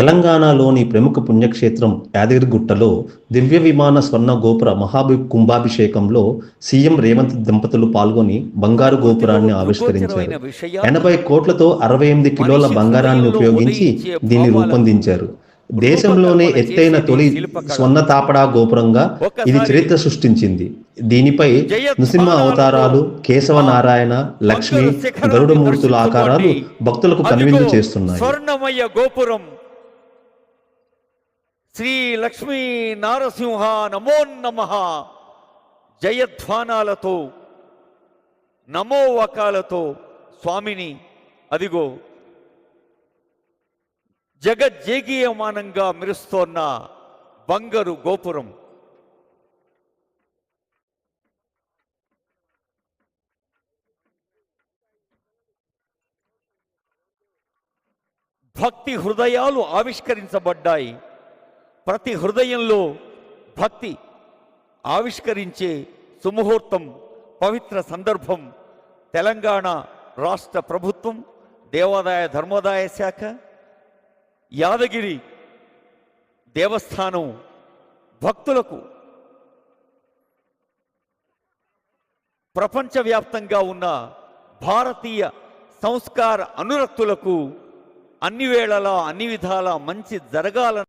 తెలంగాణలోని ప్రముఖ పుణ్యక్షేత్రం యాదగిరిగుట్టలో దివ్య విమాన స్వర్ణ గోపుర మహాభి కుంభాభిషేకంలో సీఎం రేవంత్ దంపతులు పాల్గొని బంగారు గోపురాన్ని ఆవిష్కరించారు. ఎనభై కోట్లతో అరవై ఎనిమిది కిలోల బంగారాన్ని ఉపయోగించి దీన్ని రూపొందించారు. దేశంలోనే ఎత్తైన తొలి స్వర్ణ తాపడా గోపురంగా ఇది చరిత్ర సృష్టించింది. దీనిపై నృసింహ అవతారాలు కేశవ నారాయణ లక్ష్మి గరుడమూర్తుల ఆకారాలు భక్తులకు కనువిందు చేస్తున్నాయి. గోపురం. శ్రీ లక్ష్మీ నారసింహ నమో నమ. జయధ్వానాలతో నమో వకాలతో స్వామిని అదిగో. జగజ్జేగీయమానంగా మెరుస్తోన్న బంగరు గోపురం. భక్తి హృదయాలు ఆవిష్కరించబడ్డాయి. ప్రతి హృదయంలో భక్తి ఆవిష్కరించే సుముహూర్తం పవిత్ర సందర్భం తెలంగాణ రాష్ట్ర ప్రభుత్వం దేవాదాయ ధర్మోదాయ శాఖ యాదగిరి దేవస్థానం భక్తులకు ప్రపంచవ్యాప్తంగా ఉన్న భారతీయ సంస్కార అనురక్తులకు అన్ని వేళలా అన్ని విధాలా మంచి జరగాలని